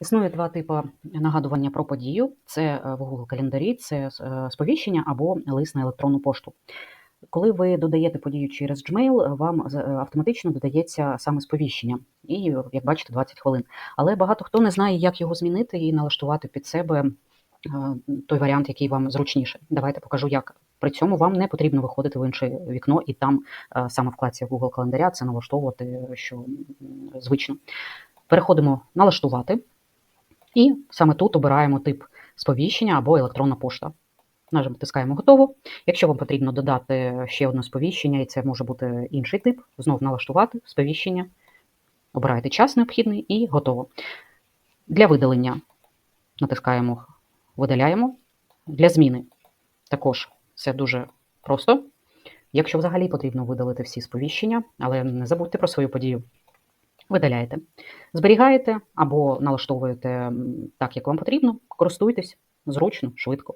Існує два типи нагадування про подію: це е, в Google календарі, це е, сповіщення або лист на електронну пошту. Коли ви додаєте подію через Gmail, вам е, автоматично додається саме сповіщення, і, як бачите, 20 хвилин. Але багато хто не знає, як його змінити і налаштувати під себе той варіант, який вам зручніше. Давайте покажу, як. При цьому вам не потрібно виходити в інше вікно і там саме в Google календаря це налаштовувати, що звично. Переходимо налаштувати. І саме тут обираємо тип сповіщення або електронна пошта. Натискаємо готово. Якщо вам потрібно додати ще одне сповіщення, і це може бути інший тип, знов налаштувати сповіщення. Обираєте час необхідний і готово. Для видалення натискаємо видаляємо. Для зміни також все дуже просто. Якщо взагалі потрібно видалити всі сповіщення, але не забудьте про свою подію. Видаляєте. Зберігаєте або налаштовуєте так, як вам потрібно, користуйтесь зручно, швидко.